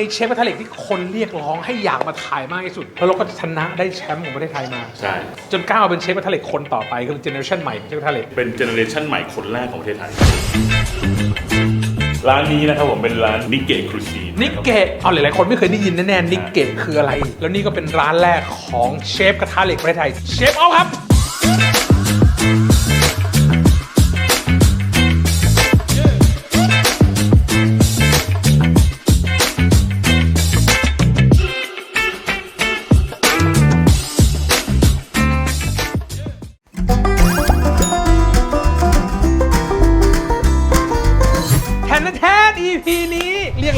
ในเชฟกระทะเหล็กที่คนเรียกร้องให้อยากมาถ่ายมากที่สุด แล้วเราก็ชนะได้แชมป์ของประเทศไทยมา ใช่ จนก้าวมาเป็นเชฟกระทะเหล็กคนต่อไปก็คือเจเนอเรชันใหม่ของเชฟกระทะเหล็กเป็นเจเนอเรชันใหม่คนแรกของประเทศไทย ร้านนี้นะครับผมเป็นร้านนิเกะครูชีนิกเกะเอาหลายๆคนไม่เคยได้ยินแน่ๆนิกเกะคืออะไร แล้วนี่ก็เป็นร้านแรกของเชฟกระทะเหล็กประเทศไทยเชฟเอาครับ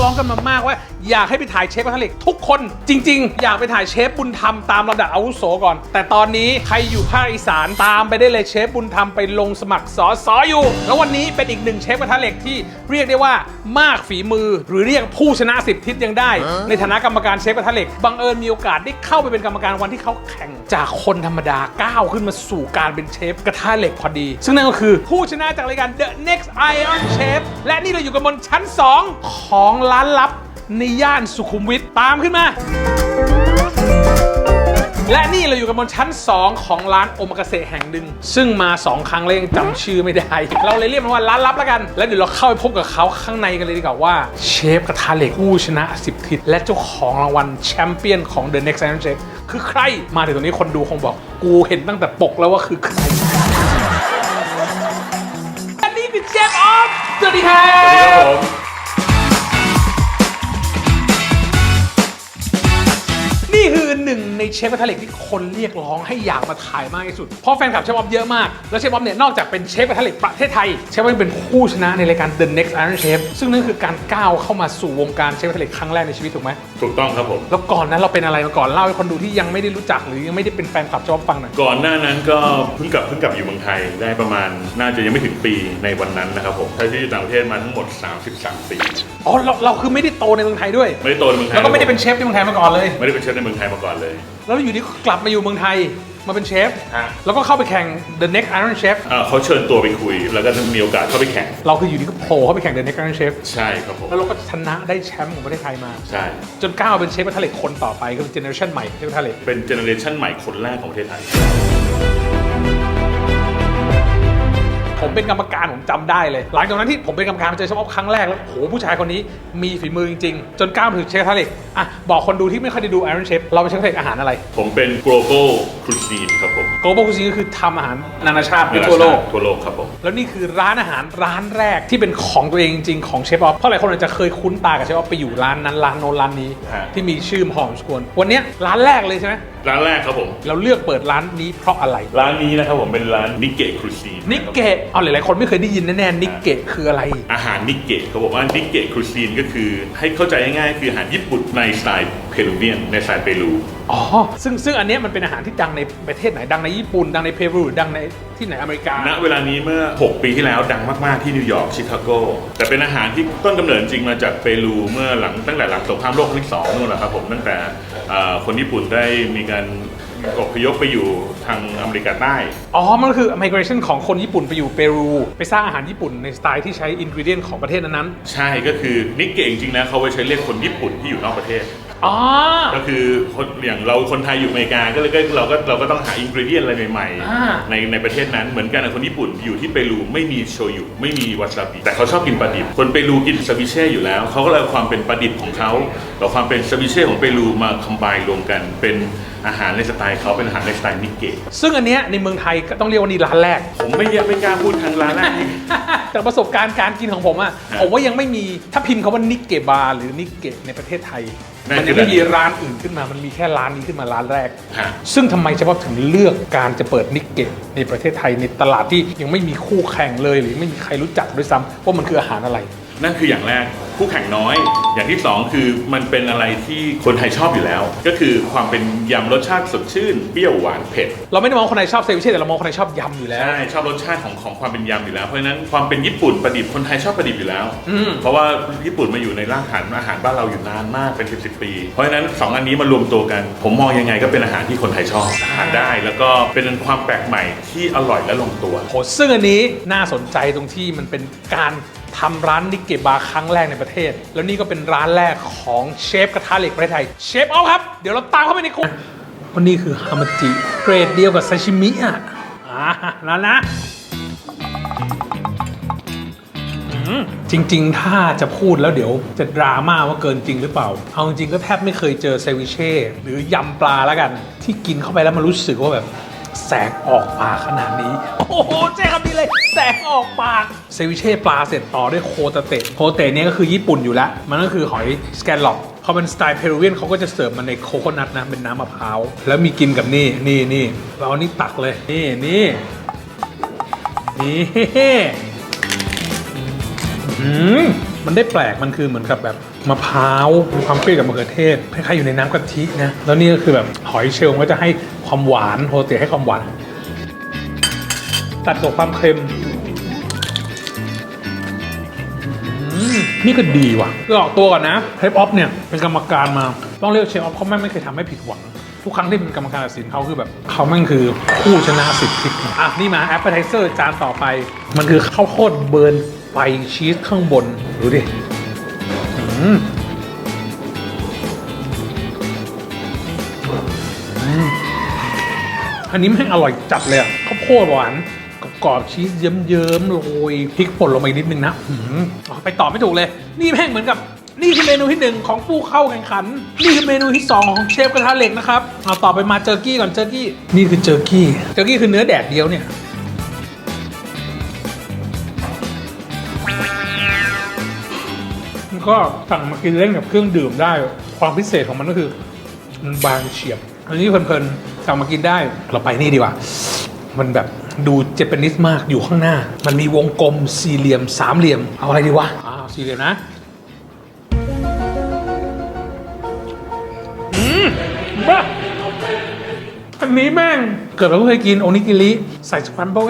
ร้องกันมามากว่าอยากให้ไปถ่ายเชฟกระทะเหล็กทุกคนจริง ๆ อยากไปถ่ายเชฟบุญธรรมตามระดับอาวุโสก่อน แต่ตอนนี้ใครอยู่ภาคอีสานตามไปได้เลยเชฟบุญธรรมไปลงสมัครสอสออยู่ แล้ววันนี้เป็นอีกหนึ่งเชฟกระทะเหล็กที่เรียกได้ว่ามากฝีมือหรือเรียกผู้ชนะสิบทิศยังได้ ในฐานะกรรมการเชฟกระทะเหล็กบังเอิญมีโอกาสได้เข้าไปเป็นกรรมการวันที่เขาแข่งจากคนธรรมดาก้าวขึ้นมาสู่การเป็นเชฟกระทะเหล็กพอดี ซึ่งนั่นก็คือผู้ชนะจากรายการ The Next Iron Chef และนี่เราอยู่กันบนชั้น 2 ของร้านลับ ในย่านสุขุมวิทตามขึ้นมา และนี่เราอยู่กันบนชั้น 2 ของร้านโอมากาเสะแห่งหนึ่ง ซึ่งมา 2 ครั้งแล้วยังจำชื่อไม่ได้ เราเลยเรียกมันว่าร้านลับแล้วกัน แล้วเดี๋ยวเราเข้าไปพบกับเขาข้างในกันเลยดีกว่าว่าเชฟกระทะเหล็กผู้ชนะ 10 ทิศและเจ้าของรางวัลแชมเปี้ยนของ The Next Iron Chef คือใคร มาถึงตรงนี้คนดูคงบอก กูเห็นตั้งแต่ปกแล้วว่าคือใครและนี่คือเชฟออฟสวัสดีครับสวัสดีครับผม นี่คือหนึ่งในเชฟกระทะเหล็กที่คนเรียกร้องให้อยากมาถ่ายมากที่สุด เพราะแฟนคลับเชฟบ๊อบเยอะมาก แล้วเชฟบ๊อบเนี่ยนอกจากเป็นเชฟกระทะเหล็กประเทศไทย เชฟบ๊อบยังเป็นผู้ชนะในรายการ The Next Iron Chef ซึ่งนั่นคือการก้าวเข้ามาสู่วงการเชฟกระทะเหล็กครั้งแรกในชีวิตถูกไหมถูกต้องครับผม แล้วก่อนนั้นเราเป็นอะไรมาก่อนเล่าให้คนดูที่ยังไม่ได้รู้จักหรือยังไม่ได้เป็นแฟนคลับเชฟบ๊อบฟังหน่อยก่อนหน้านั้นก็เพิ่งกลับเพิ่งกลับอยู่เมืองไทยได้ประมาณน่าจะยังไม่ถึงปีในวันนั้นนะครับผมใช้ชีวิตอยู่ต่างประเทศมาทั้งหมด 33ปีอ๋อเราเราคือไม่ได้โตในเมืองไทยด้วย ไม่ได้โตในเมืองไทยแล้วก็ไม่ได้เป็นเชฟที่เมืองไทยมาก่อนเลย ไม่ได้เป็นเชฟในเมืองไทยมาก่อนเลยแล้วอยู่ดีก็กลับมาอยู่เมืองไทยมาเป็นเชฟ ฮะแล้วก็เข้าไปแข่ง The Next Iron Chef เอ่อเขาเชิญตัวไปคุย แล้วก็มีโอกาสเข้าไปแข่ง เราคืออยู่ดีก็โผล่เข้าไปแข่ง The Next Iron Chef ใช่ครับผม แล้วเราก็ชนะได้แชมป์ของประเทศไทยมา ใช่ จนก้าวมาเป็นเชฟกระทะเหล็กคนต่อไปก็คือเจเนอเรชันใหม่ของเชฟกระทะเหล็กเป็นเจเนอเรชันใหม่คนแรกของประเทศไทย ผมเป็นกรรมการผมจำได้เลย หลังจากนั้นที่ผมเป็นกรรมการเจอเฉพาะครั้งแรกแล้วโหผู้ชายคนนี้มีฝีมือจริงๆ จนก้าวมาถึงเชฟกระทะเหล็กอะบอกคนดูที่ไม่ค่อยได้ดู Iron Chef เราเป็นเชฟกระทะเหล็กอาหารอะไร ผมเป็น global cuisine ครับผม global cuisine ก็คือทำอาหารนานาชาติทั่วโลกทั่วโลกครับผมแล้วนี่คือร้านอาหารร้านแรกที่เป็นของตัวเองจริงๆของเชฟออฟเพราะหลายคนอาจจะเคยคุ้นตากับเชฟออฟไปอยู่ร้านนั้นร้านโน้นร้านนี้ฮะที่มีชื่อหอมสกวนวันเนี้ยร้านแรกเลยใช่ไหมร้านแรกครับผมเราเลือกเปิดร้านนี้เพราะอะไร ร้านนี้นะครับผมเป็นร้านนิเกะครูซีนนิกเกะเอาหลายๆคนไม่เคยได้ยินแน่ๆนิกเกะคืออะไร อาหารนิเกะเขาบอกว่านิเกะครูซีนก็คือ ให้เข้าใจง่ายๆคืออาหารญี่ปุ่นในสไตล์เพรูเวียนในสไตล์เปรูอ๋อซึ่งซึ่งอันเนี้ยมันเป็นอาหารที่ดังในประเทศไหนดังในญี่ปุ่น ดังในเปรูหรือดังในที่ไหนอเมริกาณเวลานี้เมื่อ 6 ปีที่แล้วดังมาก ๆ ที่นิวยอร์กชิคาโกแต่เป็นอาหารที่ต้นกำเนิดจริงมาจากเปรูเมื่อหลังตั้งแต่หลังสงครามโลกครั้งที่สองนู่นแหละครับผมตั้งแต่เอ่อคนญี่ปุ่นได้มีการ อพยพไปอยู่ทางอเมริกาใต้ อ๋อ มันก็คือ migration ของคนญี่ปุ่นไปอยู่เปรู ไปสร้างอาหารญี่ปุ่นในสไตล์ที่ใช้อินก e เดียนของประเทศนั้นใช่ก็คือนิเกะจริงๆนะเขาไว้ใช้เรียกคนญี่ปุ่นที่อยู่นอกประเทศๆ อ๋อ ก็คือคนอย่างเราคนไทยอยู่อเมริกาก็เลยก็เราก็เราก็ต้องหาอินก e เดียนอะไรใหม่อ่า ๆในในประเทศนั้นเหมือนกันนะคนญี่ปุ่นอยู่ที่เปรูไม่มีโชยุไม่มีวาซาบิแต่เขาชอบกินปลาดิบคนเปรูกินซาบิเช่อยู่แล้วเขาก็เลยเอาความเป็นปลาดิบของเขากับความเป็นซาบิเช่ของเปรูมาคอมไบรวมกันเป็นอาหารในสไตล์เขาเป็นอาหารในสไตล์นิเกะซึ่งอันเนี้ยในเมืองไทยก็ต้องเรียกว่านี่ร้านแรก ผมไม่อยากไม่กล้าพูดทางร้านแรก แต่ประสบการณ์การกินของผมอะฮะผมว่ายังไม่มี ถ้าพิมพ์คาว่านิกเกบาร์หรือนิกเกในประเทศไทยนั่นมันยังคือไม่มีร้านอื่นขึ้นมา มันมีแค่ร้านนี้ขึ้นมาร้านแรก ฮะ ซึ่งทำไมเฉพาะถึงเลือกการจะเปิดนิกเกในประเทศไทยในตลาดที่ยังไม่มีคู่แข่งเลย หรือไม่มีใครรู้จักด้วยซ้ำว่ามันคืออาหารอะไร นั่นคืออย่างแรก คู่แข่งน้อย อย่างที่สองคือมันเป็นอะไรที่คนไทยชอบอยู่แล้ว ก็คือความเป็นยำรสชาติสดชื่นเปรี้ยวหวานเผ็ดเราไม่ได้มองคนไทยชอบเซวิเช่แต่เรามองคนไทยชอบยำอยู่แล้ว ใช่ชอบรสชาติของของความเป็นยำอยู่แล้วเพราะฉะนั้นความเป็นญี่ปุ่นประดิบคนไทยชอบประดิบอยู่แล้ว อืม เพราะว่าญี่ปุ่นมาอยู่ในร่างอาหารอาหารบ้านเราอยู่นานมากเป็นสิบสิบปี เพราะฉะนั้นสองอันนี้มารวมตัวกัน ผมมองยังไงก็เป็นอาหารที่คนไทยชอบทานได้ แล้วก็เป็นความแปลกใหม่ที่อร่อยและลงตัว โหซึ่งอันนี้น่าสนใจตรงที่มันเป็นการ ทำร้านนิกเกบาร์ครั้งแรกในประเทศ แล้วนี่ก็เป็นร้านแรกของเชฟกระทะเหล็กประเทศไทย เชฟออฟครับ เดี๋ยวเราตามเข้าไปในคุกวันนี้คือฮามาจิเกรดเดียวกับซาชิมิอะอ่าแล้วนะอืมจริง ๆ ถ้าจะพูดแล้วเดี๋ยวจะดราม่าว่าเกินจริงหรือเปล่า เอาจริงๆก็แทบไม่เคยเจอเซวิเช่หรือยำปลาแล้วกัน ที่กินเข้าไปแล้วมันรู้สึกว่าแบบ แสงออกปากขนาดนี้ โอ้โหเจ๊คำนี้เลย แสงออกปากเซวิเช่ปลาเสร็จต่อด้วยโคตาเตะโคตาเตะเนี่ยก็คือญี่ปุ่นอยู่แล้ว มันก็คือหอยสแกนล็อปพอเป็นสไตล์เพรูเวียนเขาก็จะเสิร์ฟมันในโคโคนัทนะเป็นน้ำมะพร้าว แล้วมีกินกับนี่นี่นี่เราเอานี่ตักเลย นี่นี่นี่อืมมันได้แปลกมันคือเหมือนกับแบบ มะพร้าวมีความเปรี้ยวกับมะเขือเทศคล้ายๆอยู่ในน้ำกะทินะแล้วนี่ก็คือแบบหอยเชลล์ก็จะให้ความหวานโฮเตให้ความหวาน ตัดกับความเค็มนี่ก็ดีว่ะก็ออกตัวก่อนนะเทปออฟเนี่ยเป็นกรรมการมา ต้องเรียกเชฟออฟเขาแม่งไม่เคยทำให้ผิดหวัง ทุกครั้งที่เป็นกรรมการตัดสินเขาคือแบบเขาแม่งคือผู้ชนะสิบทิศอะ นี่มาแอปเปอร์ไทเซอร์จานต่อไป มันคือข้าวโพดเบิร์นไฟชีสข้างบน ดูดิ อันนี้แม่งอร่อยจัดเลยอะข้าวโพดหวานกรอบชีสเยิ้มๆโรยพริกป่นลงไปนิดนึงนะอ๋อไปต่อไม่ถูกเลย นี่แม่งเหมือนกับนี่คือเมนูที่หนึ่งของผู้เข้าแข่งขัน นี่คือเมนูที่สองของเชฟกระทะเหล็กนะครับ เอาต่อไปมาเจอร์กี้ก่อนเจอร์กี้ นี่คือเจอร์กี้ เจอร์กี้คือเนื้อแดดเดียวเนี่ย ก็สั่งมากินเล่นกับเครื่องดื่มได้ ความพิเศษของมันก็คือ มันบางเฉียบ อันนี้เพลินๆสั่งมากินได้เราไปนี่ดีกว่า มันแบบดูเจแปนิสมากอยู่ข้างหน้า มันมีวงกลมสี่เหลี่ยมสามเหลี่ยม เอาอะไรดีวะอ้าวสี่เหลี่ยมนะอืมบ้าอันนี้แม่ง เกิดมาเพิ่งเคยกินโอนิกิริใส่สครัมเบิล